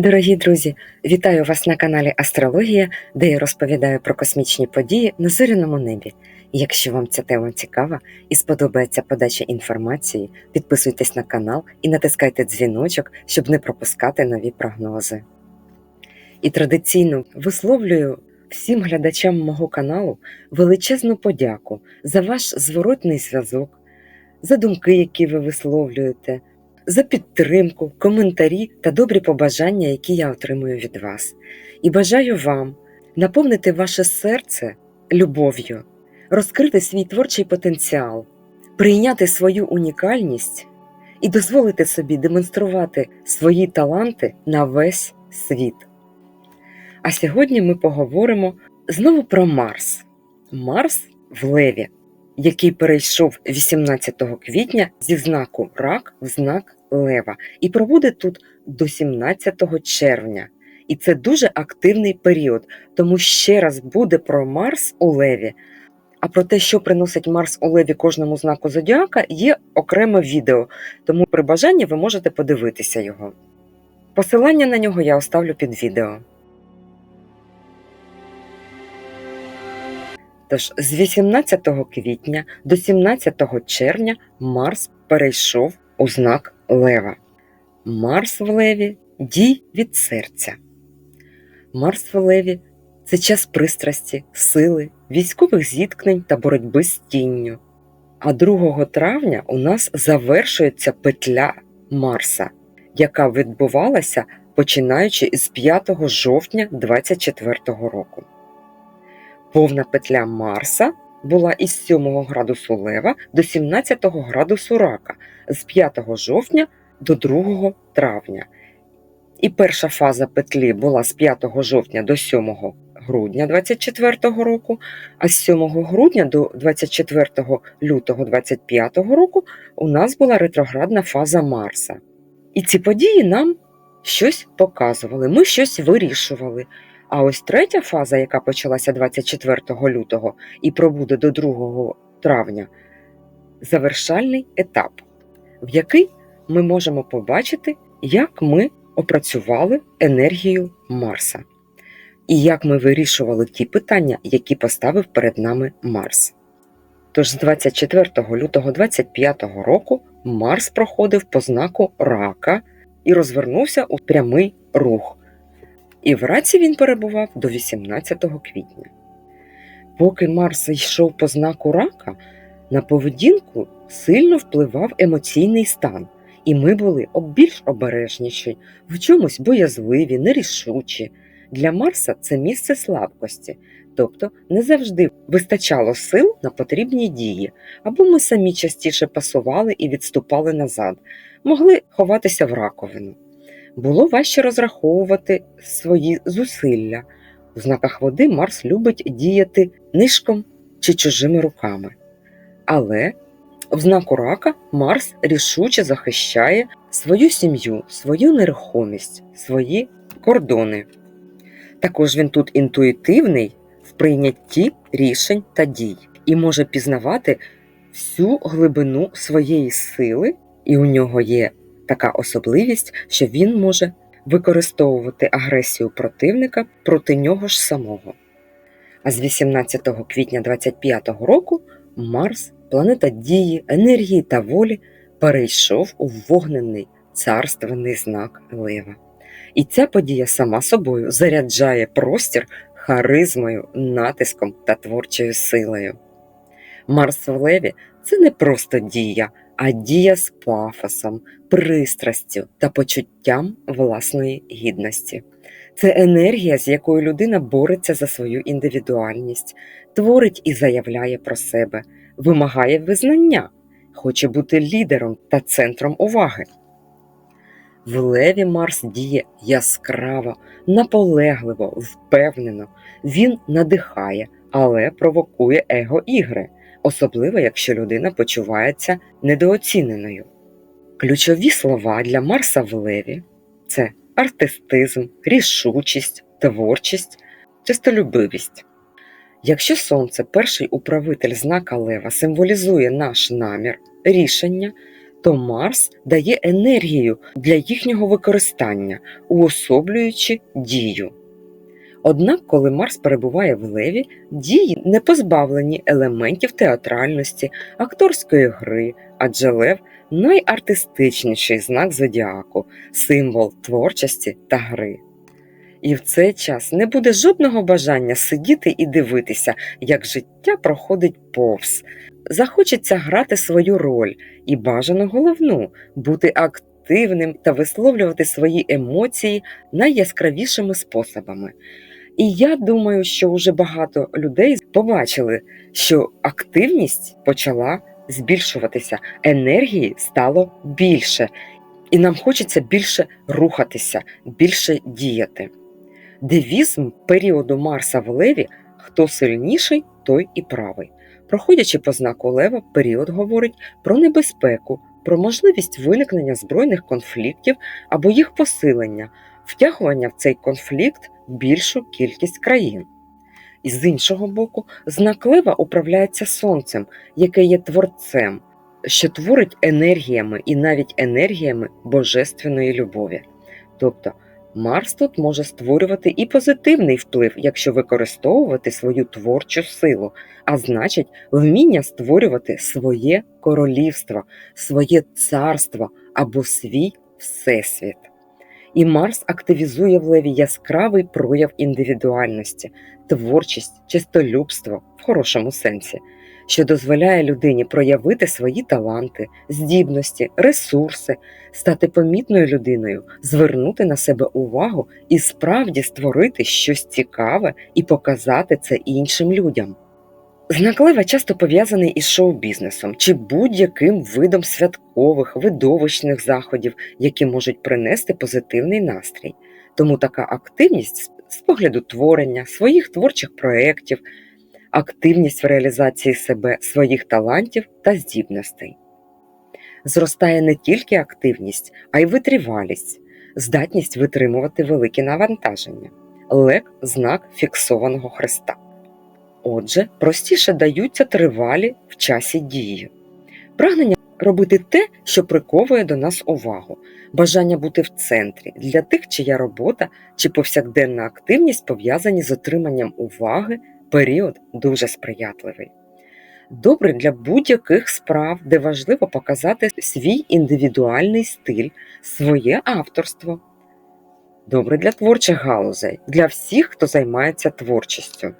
Дорогі друзі, вітаю вас на каналі Астрологія, де я розповідаю про космічні події на зоряному небі. Якщо вам ця тема цікава і сподобається подача інформації, підписуйтесь на канал і натискайте дзвіночок, щоб не пропускати нові прогнози. І традиційно висловлюю всім глядачам мого каналу величезну подяку за ваш зворотний зв'язок, за думки, які ви висловлюєте, за підтримку, коментарі та добрі побажання, які я отримую від вас. І бажаю вам наповнити ваше серце любов'ю, розкрити свій творчий потенціал, прийняти свою унікальність і дозволити собі демонструвати свої таланти на весь світ. А сьогодні ми поговоримо знову про Марс. Марс в Леві, який перейшов 18 квітня зі знаку Рак в знак Лева і пробуде тут до 17 червня. І це дуже активний період, тому ще раз буде про Марс у Леві. А про те, що приносить Марс у Леві кожному знаку зодіака, є окреме відео, тому при бажанні ви можете подивитися його. Посилання на нього я оставлю під відео. Тож з 18 квітня до 17 червня Марс перейшов у знак Лева. Марс в Леві дій від серця. Марс в Леві це час пристрасті, сили, військових зіткнень та боротьби з тінню. А 2 травня у нас завершується петля Марса, яка відбувалася починаючи із 5 жовтня 2024 року. Повна петля Марса була із 7 градусу Лева до 17 градусу Рака з 5 жовтня до 2 травня. І перша фаза петлі була з 5 жовтня до 7 грудня 24 року, а з 7 грудня до 24 лютого 25 року у нас була ретроградна фаза Марса. І ці події нам щось показували, ми щось вирішували. А ось третя фаза, яка почалася 24 лютого і пробуде до 2 травня, завершальний етап, в який ми можемо побачити, як ми опрацювали енергію Марса і як ми вирішували ті питання, які поставив перед нами Марс. Тож з 24 лютого 25 року Марс проходив по знаку Рака і розвернувся у прямий рух. І в раці він перебував до 18 квітня. Поки Марс йшов по знаку рака, на поведінку сильно впливав емоційний стан, і ми були більш обережніші, в чомусь боязливі, нерішучі. Для Марса це місце слабкості, тобто не завжди вистачало сил на потрібні дії, або ми самі частіше пасували і відступали назад, могли ховатися в раковину було важче розраховувати свої зусилля. У знаках води Марс любить діяти нишком чи чужими руками. Але в знаку рака Марс рішуче захищає свою сім'ю, свою нерухомість, свої кордони. Також він тут інтуїтивний в прийнятті рішень та дій і може пізнавати всю глибину своєї сили, і у нього є така особливість, що він може використовувати агресію противника проти нього ж самого. А з 18 квітня 25 року Марс, планета дії, енергії та волі, перейшов у вогнений царственний знак Лева. І ця подія сама собою заряджає простір харизмою, натиском та творчою силою. Марс в Леві це не просто дія, а дія з пафосом, пристрастю та почуттям власної гідності. Це енергія, з якою людина бореться за свою індивідуальність, творить і заявляє про себе, вимагає визнання, хоче бути лідером та центром уваги. В Леві Марс діє яскраво, наполегливо, впевнено, він надихає, але провокує его ігри особливо якщо людина почувається недооціненою. Ключові слова для Марса в Леві це артистизм, рішучість, творчість, чистолюбивість. Якщо Сонце, перший управитель знака Лева, символізує наш намір, рішення, то Марс дає енергію для їхнього використання, уособлюючи дію. Однак, коли Марс перебуває в леві, дії не позбавлені елементів театральності, акторської гри, адже лев найартистичніший знак зодіаку, символ творчості та гри. І в цей час не буде жодного бажання сидіти і дивитися, як життя проходить повз. Захочеться грати свою роль і бажано головну бути активним та висловлювати свої емоції найяскравішими способами. І я думаю, що вже багато людей побачили, що активність почала збільшуватися, енергії стало більше, і нам хочеться більше рухатися, більше діяти. Девізм періоду Марса в Леві хто сильніший, той і правий. Проходячи по знаку Лева, період говорить про небезпеку, про можливість виникнення збройних конфліктів або їх посилення, втягування в цей конфлікт більшу кількість країн. І з іншого боку, знак Лева управляється сонцем, яке є творцем, що творить енергіями і навіть енергіями божественної любові. Тобто Марс тут може створювати і позитивний вплив, якщо використовувати свою творчу силу, а значить, вміння створювати своє королівство, своє царство або свій всесвіт. І Марс активізує в леві яскравий прояв індивідуальності, творчість, чистолюбство в хорошому сенсі, що дозволяє людині проявити свої таланти, здібності, ресурси, стати помітною людиною, звернути на себе увагу і справді створити щось цікаве і показати це іншим людям. Знак Лева часто пов'язаний із шоу-бізнесом чи будь-яким видом святкових, видовищних заходів, які можуть принести позитивний настрій. Тому така активність з погляду творення, своїх творчих проєктів, активність в реалізації себе, своїх талантів та здібностей. Зростає не тільки активність, а й витривалість, здатність витримувати великі навантаження, лек знак фіксованого хреста. Отже, простіше даються тривалі в часі дії. Прагнення робити те, що приковує до нас увагу, бажання бути в центрі для тих, чия робота чи повсякденна активність пов'язані з отриманням уваги, період дуже сприятливий. Добре для будь-яких справ, де важливо показати свій індивідуальний стиль, своє авторство. Добре для творчих галузей, для всіх, хто займається творчістю.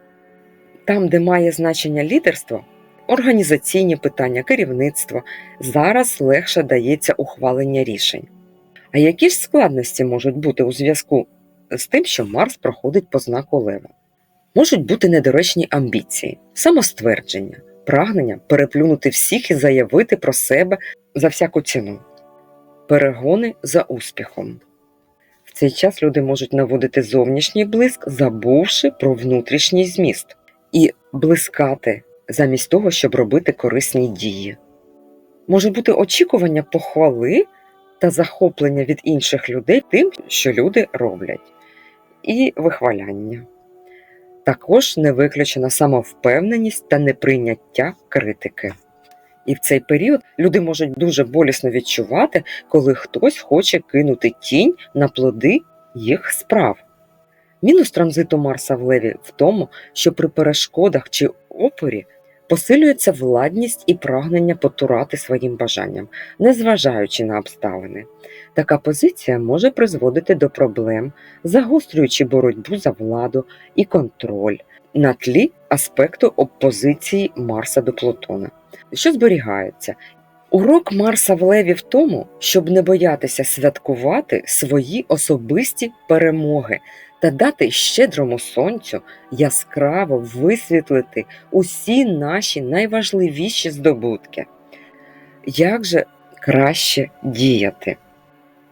Там, де має значення лідерство, організаційні питання, керівництво, зараз легше дається ухвалення рішень. А які ж складності можуть бути у зв'язку з тим, що Марс проходить по знаку Лева? Можуть бути недоречні амбіції, самоствердження, прагнення переплюнути всіх і заявити про себе за всяку ціну, перегони за успіхом. В цей час люди можуть наводити зовнішній блиск, забувши про внутрішній зміст і блискати замість того, щоб робити корисні дії. Може бути очікування похвали та захоплення від інших людей тим, що люди роблять, і вихваляння. Також не виключена самовпевненість та неприйняття критики. І в цей період люди можуть дуже болісно відчувати, коли хтось хоче кинути тінь на плоди їх справ. Мінус транзиту Марса в Леві в тому, що при перешкодах чи опорі посилюється владність і прагнення потурати своїм бажанням, незважаючи на обставини. Така позиція може призводити до проблем, загострюючи боротьбу за владу і контроль на тлі аспекту опозиції Марса до Плутона, що зберігається. Урок Марса в Леві в тому, щоб не боятися святкувати свої особисті перемоги та дати щедрому сонцю яскраво висвітлити усі наші найважливіші здобутки. Як же краще діяти?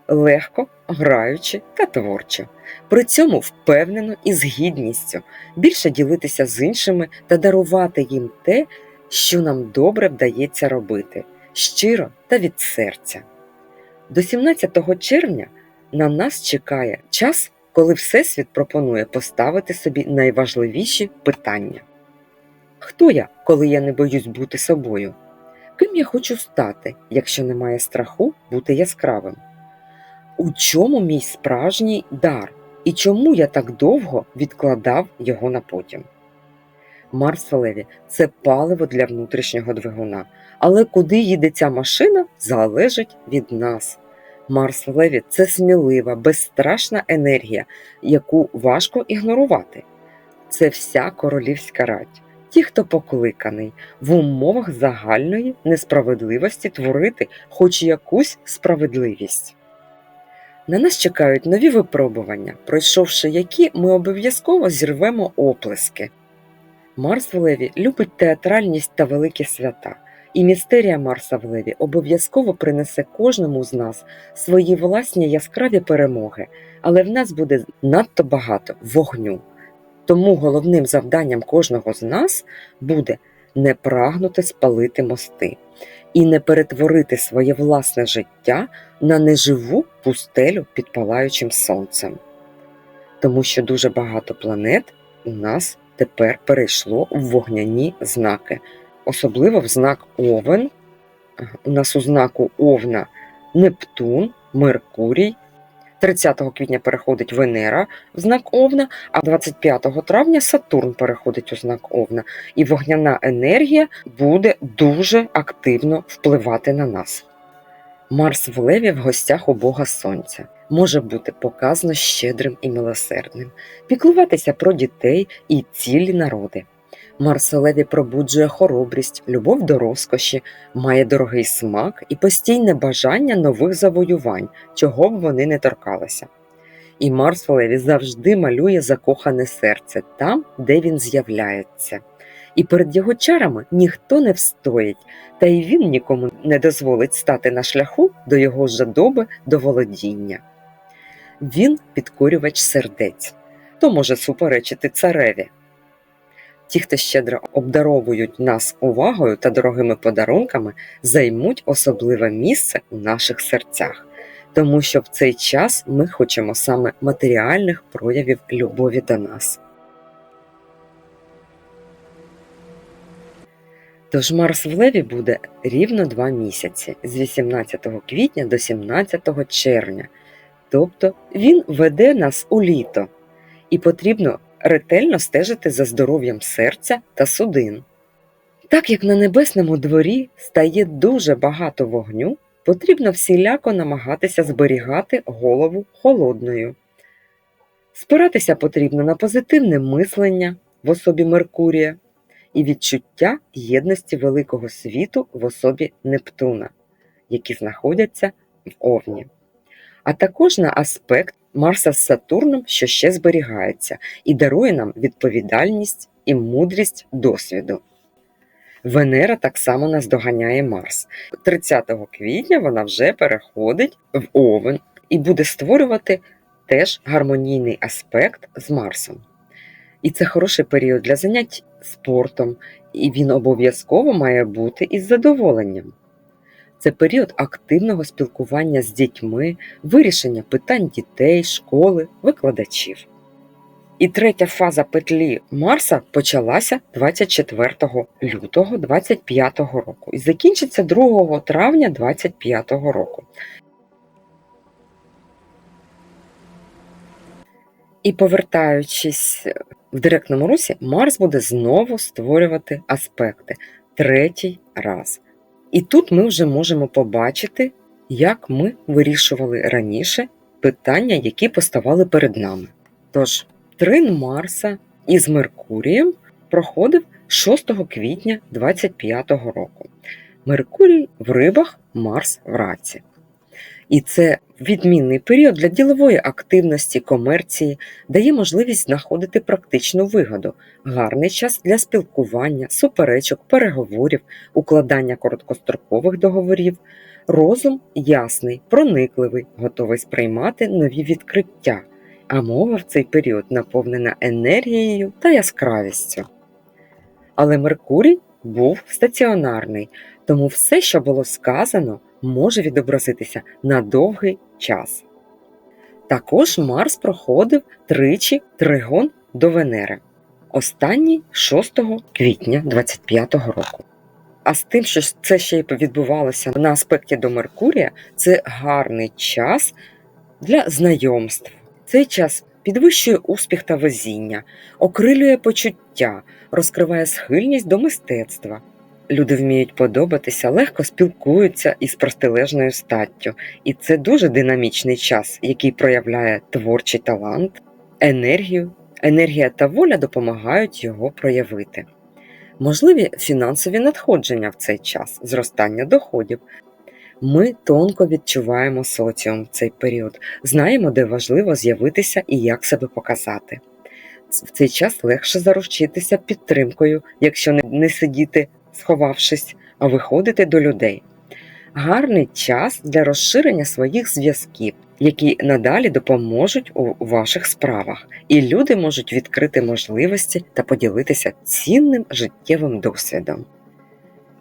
Легко, граючи та творчо, при цьому впевнено і з гідністю, більше ділитися з іншими та дарувати їм те, що нам добре вдається робити, щиро та від серця. До 17 червня на нас чекає час коли Всесвіт пропонує поставити собі найважливіші питання. Хто я, коли я не боюсь бути собою? Ким я хочу стати, якщо немає страху бути яскравим? У чому мій справжній дар і чому я так довго відкладав його на потім? Марс в – це паливо для внутрішнього двигуна, але куди їде ця машина, залежить від нас. Марс Леві – це смілива, безстрашна енергія, яку важко ігнорувати. Це вся королівська рать. Ті, хто покликаний в умовах загальної несправедливості творити хоч якусь справедливість. На нас чекають нові випробування, пройшовши які ми обов'язково зірвемо оплески. Марс в Леві любить театральність та великі свята, і містерія Марса в Леві обов'язково принесе кожному з нас свої власні яскраві перемоги, але в нас буде надто багато вогню. Тому головним завданням кожного з нас буде не прагнути спалити мости і не перетворити своє власне життя на неживу пустелю під палаючим сонцем. Тому що дуже багато планет у нас тепер перейшло в вогняні знаки, особливо в знак Овен. У нас у знаку Овна Нептун, Меркурій. 30 квітня переходить Венера в знак Овна, а 25 травня Сатурн переходить у знак Овна, і вогняна енергія буде дуже активно впливати на нас. Марс в Леві в гостях у Бога Сонця може бути показано щедрим і милосердним, піклуватися про дітей і цілі народи. Марс у Леві пробуджує хоробрість, любов до розкоші, має дорогий смак і постійне бажання нових завоювань, чого б вони не торкалися. І Марс в Леві завжди малює закохане серце там, де він з'являється. І перед його чарами ніхто не встоїть, та й він нікому не дозволить стати на шляху до його жадоби до володіння. Він підкорювач сердець, то може суперечити цареві. Ті, хто щедро обдаровують нас увагою та дорогими подарунками, займуть особливе місце у наших серцях, тому що в цей час ми хочемо саме матеріальних проявів любові до нас. Тож Марс в Леві буде рівно два місяці з 18 квітня до 17 червня. Тобто він веде нас у літо, і потрібно ретельно стежити за здоров'ям серця та судин. Так як на небесному дворі стає дуже багато вогню, потрібно всіляко намагатися зберігати голову холодною. Спиратися потрібно на позитивне мислення в особі Меркурія і відчуття єдності великого світу в особі Нептуна, які знаходяться в Овні, а також на аспект Марса з Сатурном, що ще зберігається, і дарує нам відповідальність і мудрість досвіду. Венера так само наздоганяє Марс. 30 квітня вона вже переходить в Овен і буде створювати теж гармонійний аспект з Марсом. І це хороший період для занять спортом, і він обов'язково має бути із задоволенням. Це період активного спілкування з дітьми, вирішення питань дітей, школи, викладачів. І третя фаза петлі Марса почалася 24 лютого 25 року і закінчиться 2 травня 25 року. І повертаючись в директному русі, Марс буде знову створювати аспекти третій раз. І тут ми вже можемо побачити, як ми вирішували раніше питання, які поставали перед нами. Тож, трин Марса із Меркурієм проходив 6 квітня 25 року. Меркурій в рибах, Марс в раці. І це відмінний період для ділової активності, комерції, дає можливість знаходити практичну вигоду, гарний час для спілкування, суперечок, переговорів, укладання короткострокових договорів, розум ясний, проникливий, готовий сприймати нові відкриття, а мова в цей період наповнена енергією та яскравістю. Але Меркурій був стаціонарний, тому все, що було сказано, може відобразитися на довгий час. Також Марс проходив тричі тригон до Венери, останній 6 квітня 25 року. А з тим, що це ще й відбувалося на аспекті до Меркурія, це гарний час для знайомств. Цей час підвищує успіх та везіння, окрилює почуття, розкриває схильність до мистецтва. Люди вміють подобатися, легко спілкуються із протилежною статтю, і це дуже динамічний час, який проявляє творчий талант, енергію. Енергія та воля допомагають його проявити. Можливі фінансові надходження в цей час, зростання доходів. Ми тонко відчуваємо соціум в цей період, знаємо, де важливо з'явитися і як себе показати. В цей час легше заручитися підтримкою, якщо не сидіти, сховавшись, виходити до людей. Гарний час для розширення своїх зв'язків, які надалі допоможуть у ваших справах, і люди можуть відкрити можливості та поділитися цінним життєвим досвідом.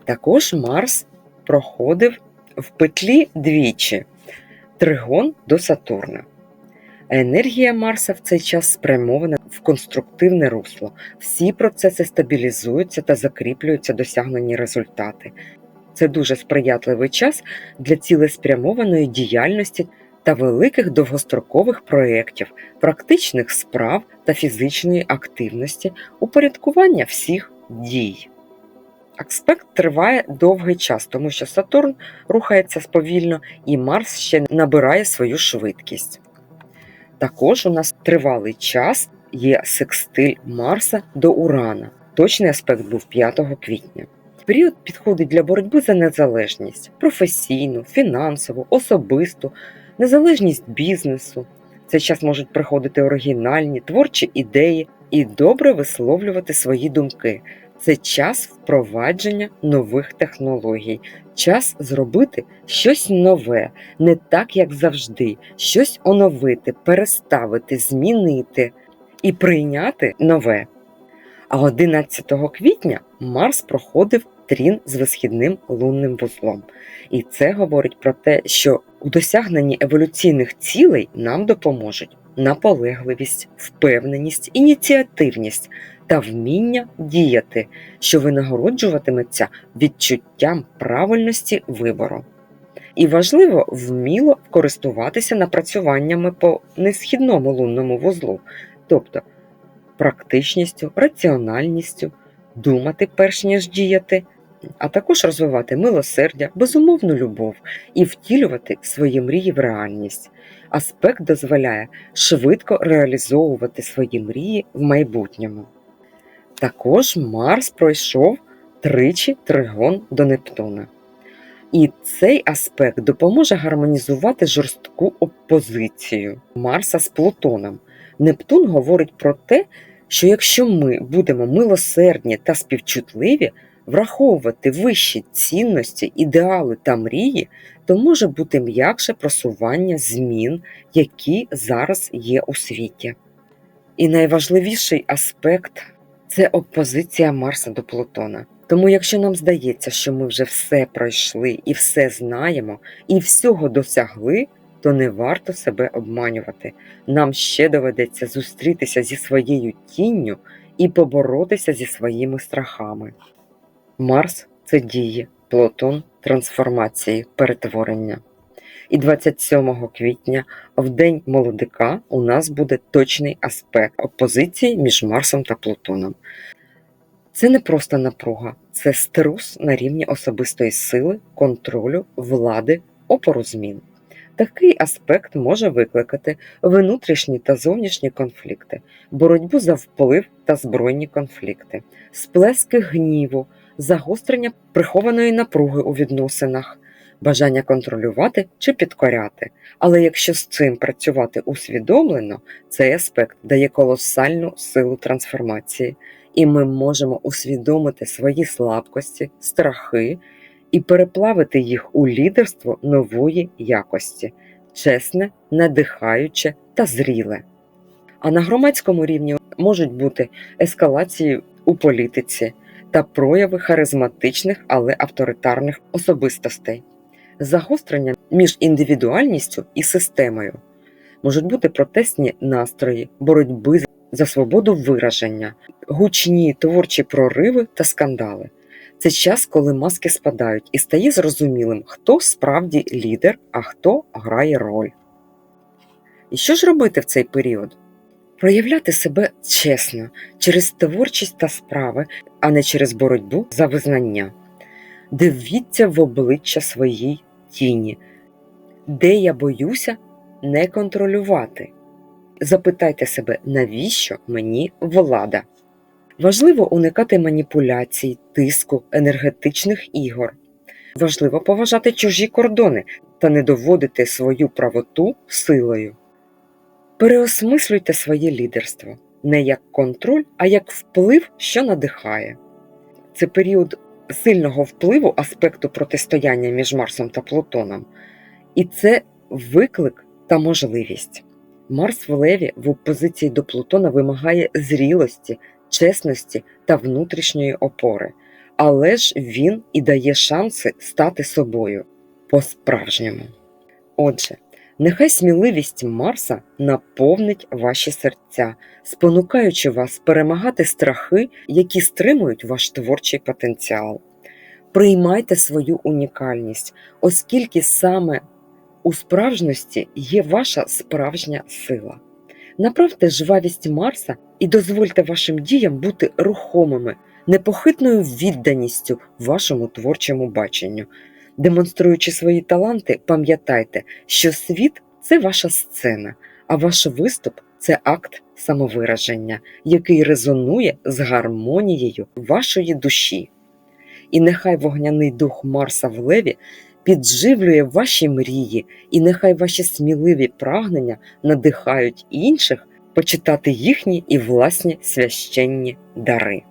Також Марс проходив в петлі двічі тригон до Сатурна. Енергія Марса в цей час спрямована в конструктивне русло. Всі процеси стабілізуються та закріплюються досягнені результати. Це дуже сприятливий час для цілеспрямованої діяльності та великих довгострокових проєктів, практичних справ та фізичної активності, упорядкування всіх дій. Аспект триває довгий час, тому що Сатурн рухається сповільно і Марс ще набирає свою швидкість. Також у нас тривалий час є секстиль Марса до Урана. Точний аспект був 5 квітня. Період підходить для боротьби за незалежність професійну, фінансову, особисту, незалежність бізнесу. В цей час можуть приходити оригінальні, творчі ідеї і добре висловлювати свої думки. Це час впровадження нових технологій, час зробити щось нове, не так, як завжди, щось оновити, переставити, змінити і прийняти нове. А 11 квітня Марс проходив трін з висхідним лунним вузлом. І це говорить про те, що у досягненні еволюційних цілей нам допоможуть наполегливість, впевненість, ініціативність та вміння діяти, що винагороджуватиметься відчуттям правильності вибору. І важливо вміло користуватися напрацюваннями по несхідному лунному вузлу, тобто практичністю, раціональністю, думати перш ніж діяти, а також розвивати милосердя, безумовну любов і втілювати свої мрії в реальність. Аспект дозволяє швидко реалізовувати свої мрії в майбутньому. Також Марс пройшов тричі тригон до Нептуна. І цей аспект допоможе гармонізувати жорстку опозицію Марса з Плутоном. Нептун говорить про те, що якщо ми будемо милосердні та співчутливі, враховувати вищі цінності, ідеали та мрії, то може бути м'якше просування змін, які зараз є у світі. І найважливіший аспект це опозиція Марса до Плутона. Тому, якщо нам здається, що ми вже все пройшли і все знаємо, і всього досягли, то не варто себе обманювати. Нам ще доведеться зустрітися зі своєю тінню і поборотися зі своїми страхами. Марс це дії, Плутон трансформації, перетворення. І 27 квітня, в день молодика, у нас буде точний аспект опозиції між Марсом та Плутоном. Це не просто напруга, це струс на рівні особистої сили, контролю, влади, опору змін. Такий аспект може викликати внутрішні та зовнішні конфлікти, боротьбу за вплив та збройні конфлікти, сплески гніву, загострення прихованої напруги у відносинах, бажання контролювати чи підкоряти. Але якщо з цим працювати усвідомлено, цей аспект дає колосальну силу трансформації, і ми можемо усвідомити свої слабкості, страхи і переплавити їх у лідерство нової якості, чесне, надихаюче та зріле. А на громадському рівні можуть бути ескалації у політиці та прояви харизматичних, але авторитарних особистостей, загострення між індивідуальністю і системою, можуть бути протестні настрої, боротьби за свободу вираження, гучні творчі прориви та скандали. Це час, коли маски спадають і стає зрозумілим, хто справді лідер, а хто грає роль. І що ж робити в цей період? Проявляти себе чесно через творчість та справи, а не через боротьбу за визнання. Дивіться в обличчя своїй тіні, де я боюся не контролювати. Запитайте себе, навіщо мені влада? Важливо уникати маніпуляцій, тиску, енергетичних ігор. Важливо поважати чужі кордони та не доводити свою правоту силою. Переосмислюйте своє лідерство не як контроль, а як вплив, що надихає. Це період сильного впливу аспекту протистояння між Марсом та Плутоном, і це виклик та можливість. Марс в Леві в опозиції до Плутона вимагає зрілості, чесності та внутрішньої опори, але ж він і дає шанси стати собою по-справжньому. Отже, нехай сміливість Марса наповнить ваші серця, спонукаючи вас перемагати страхи, які стримують ваш творчий потенціал. Приймайте свою унікальність, оскільки саме у справжності є ваша справжня сила. Направте жвавість Марса і дозвольте вашим діям бути рухомими, непохитною відданістю вашому творчому баченню. Демонструючи свої таланти, пам'ятайте, що світ це ваша сцена, а ваш виступ це акт самовираження, який резонує з гармонією вашої душі. І нехай вогняний дух Марса в Леві підживлює ваші мрії, і нехай ваші сміливі прагнення надихають інших почитати їхні і власні священні дари.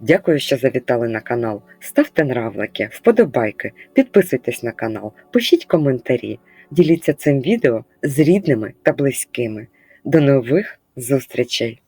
Дякую, що завітали на канал. Ставте нравлики, вподобайки, підписуйтесь на канал, пишіть коментарі, діліться цим відео з рідними та близькими. До нових зустрічей!